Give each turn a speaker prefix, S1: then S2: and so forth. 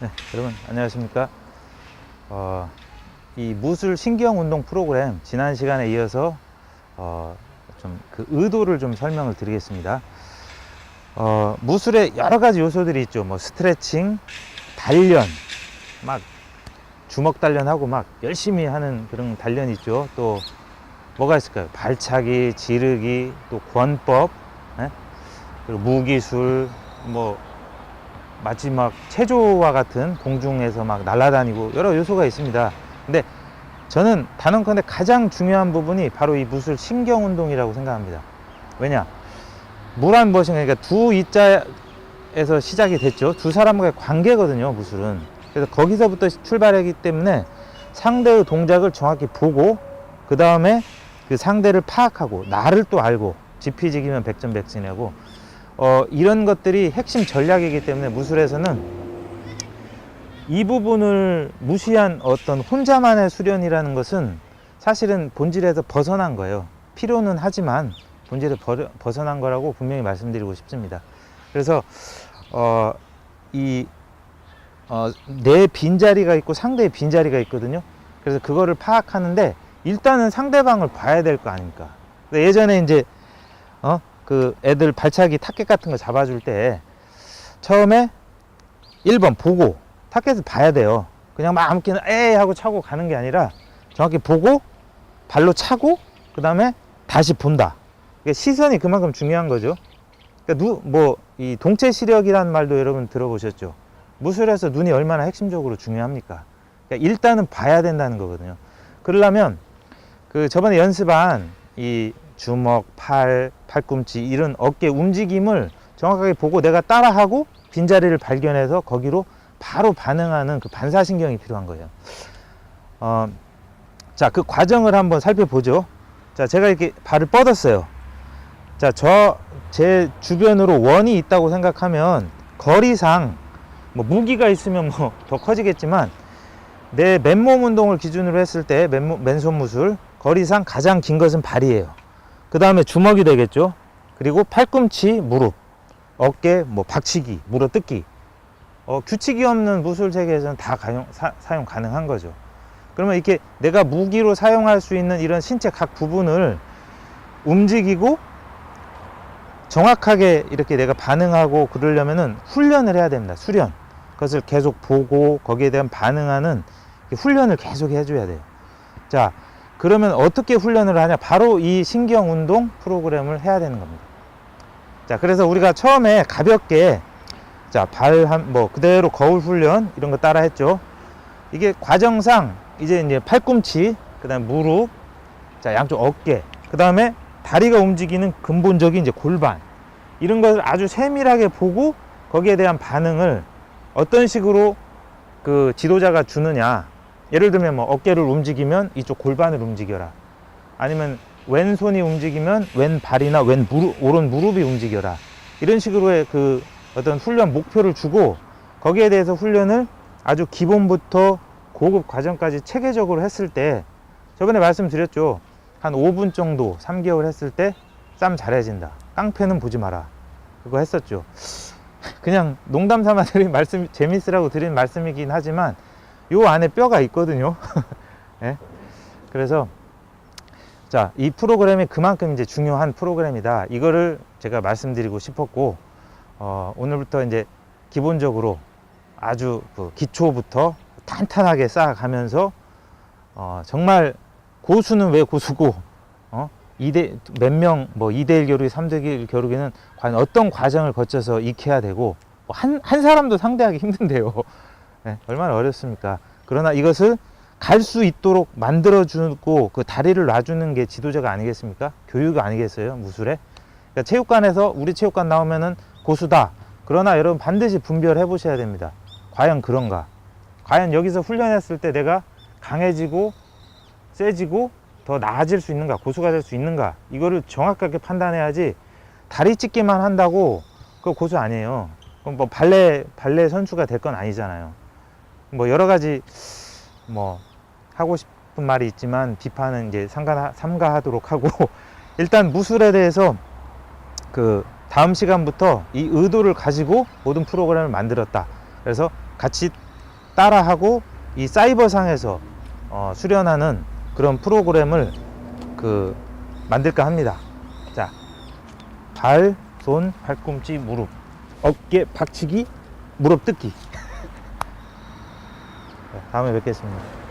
S1: 네, 여러분 안녕하십니까? 어, 이 무술 신경 운동 프로그램 지난 시간에 이어서 어, 좀 그 의도를 좀 설명을 드리겠습니다. 어, 무술에 여러 가지 요소들이 있죠. 뭐 스트레칭, 단련, 막 주먹 단련하고 막 열심히 하는 그런 단련이 있죠. 또 뭐가 있을까요? 발차기, 지르기, 또 권법, 예? 그리고 무기술, 뭐 마치 막 체조와 같은 공중에서 막 날아다니고 여러 요소가 있습니다. 근데 저는 단언컨대 가장 중요한 부분이 바로 이 무술 신경 운동이라고 생각합니다. 왜냐? 무란 버싱 그러니까 두 이자에서 시작이 됐죠. 두 사람과의 관계거든요, 무술은. 그래서 거기서부터 출발하기 때문에 상대의 동작을 정확히 보고 그 다음에 그 상대를 파악하고 나를 또 알고 지피지기면 백전백승이고 어, 이런 것들이 핵심 전략이기 때문에 무술에서는 이 부분을 무시한 어떤 혼자만의 수련이라는 것은 사실은 본질에서 벗어난 거예요. 필요는 하지만 본질에 버려- 벗어난 거라고 분명히 말씀드리고 싶습니다. 그래서 어, 이 어, 내 빈자리가 있고 상대의 빈자리가 있거든요. 그래서 그거를 파악하는데 일단은 상대방을 봐야 될 거 아닙니까? 예전에 이제 어, 그 애들 발차기 타켓 같은 거 잡아줄 때 처음에 1번 보고 타켓을 봐야 돼요. 그냥 막 아무렇게나 에이 하고 차고 가는 게 아니라 정확히 보고 발로 차고 그 다음에 다시 본다. 그러니까 시선이 그만큼 중요한 거죠. 그러니까 누, 뭐, 이 동체 시력이라는 말도 여러분 들어보셨죠? 무술에서 눈이 얼마나 핵심적으로 중요합니까? 그러니까 일단은 봐야 된다는 거거든요. 그러려면 그 저번에 연습한 이 주먹, 팔, 팔꿈치 이런 어깨 움직임을 정확하게 보고 내가 따라하고 빈자리를 발견해서 거기로 바로 반응하는 그 반사신경이 필요한 거예요. 어, 자, 그 과정을 한번 살펴보죠. 자, 제가 이렇게 발을 뻗었어요. 자, 저 제 주변으로 원이 있다고 생각하면 거리상 뭐 무기가 있으면 뭐 더 커지겠지만 내 맨몸 운동을 기준으로 했을 때 맨몸, 맨손 무술 거리상 가장 긴 것은 발이에요. 그 다음에 주먹이 되겠죠. 그리고 팔꿈치, 무릎, 어깨, 뭐 박치기, 물어뜯기. 어, 규칙이 없는 무술 세계에서는 다 가용, 사, 사용 가능한 거죠. 그러면 이렇게 내가 무기로 사용할 수 있는 이런 신체 각 부분을 움직이고 정확하게 이렇게 내가 반응하고 그러려면은 훈련을 해야 됩니다. 수련. 그것을 계속 보고 거기에 대한 반응하는 훈련을 계속 해줘야 돼요. 자, 그러면 어떻게 훈련을 하냐? 바로 이 신경 운동 프로그램을 해야 되는 겁니다. 자, 그래서 우리가 처음에 가볍게 자, 발 한, 뭐, 그대로 거울 훈련 이런 거 따라 했죠. 이게 과정상 이제 이제 팔꿈치, 그 다음에 무릎, 자, 양쪽 어깨, 그 다음에 다리가 움직이는 근본적인 이제 골반. 이런 것을 아주 세밀하게 보고 거기에 대한 반응을 어떤 식으로 그 지도자가 주느냐. 예를 들면 뭐 어깨를 움직이면 이쪽 골반을 움직여라. 아니면 왼손이 움직이면 왼발이나 왼 무릎, 오른 무릎이 움직여라. 이런 식으로의 그 어떤 훈련 목표를 주고 거기에 대해서 훈련을 아주 기본부터 고급 과정까지 체계적으로 했을 때 저번에 말씀드렸죠. 한 5분 정도 3개월 했을 때 쌈 잘해진다. 깡패는 보지 마라. 그거 했었죠. 그냥 농담 삼아 드린 말씀, 재밌으라고 드린 말씀이긴 하지만 요 안에 뼈가 있거든요. 예? 그래서 자, 이 프로그램이 그만큼 이제 중요한 프로그램이다. 이거를 제가 말씀드리고 싶었고, 어, 오늘부터 이제 기본적으로 아주 그 기초부터 탄탄하게 쌓아가면서, 어, 정말 고수는 왜 고수고, 어, 2대, 몇 명, 뭐 2대1 겨루기, 3대1 겨루기는 과연 어떤 과정을 거쳐서 익혀야 되고, 뭐 한, 한 사람도 상대하기 힘든데요. 네, 얼마나 어렵습니까? 그러나 이것을 갈 수 있도록 만들어주고 그 다리를 놔주는 게 지도자가 아니겠습니까? 교육 아니겠어요? 무술에? 그러니까 체육관에서 우리 체육관 나오면은 고수다. 그러나 여러분 반드시 분별해 보셔야 됩니다. 과연 그런가? 과연 여기서 훈련했을 때 내가 강해지고 세지고 더 나아질 수 있는가? 고수가 될 수 있는가? 이거를 정확하게 판단해야지 다리 찢기만 한다고 그거 고수 아니에요. 그럼 뭐 발레 발레 선수가 될 건 아니잖아요. 뭐 여러 가지 뭐 하고 싶은 말이 있지만 비판은 이제 삼가, 삼가하도록 하고 일단 무술에 대해서 그 다음 시간부터 이 의도를 가지고 모든 프로그램을 만들었다. 그래서 같이 따라하고 이 사이버상에서 어, 수련하는 그런 프로그램을 그 만들까 합니다. 자, 발, 손, 팔꿈치, 무릎, 어깨 박치기, 무릎 뜯기. 네, 다음에 뵙겠습니다.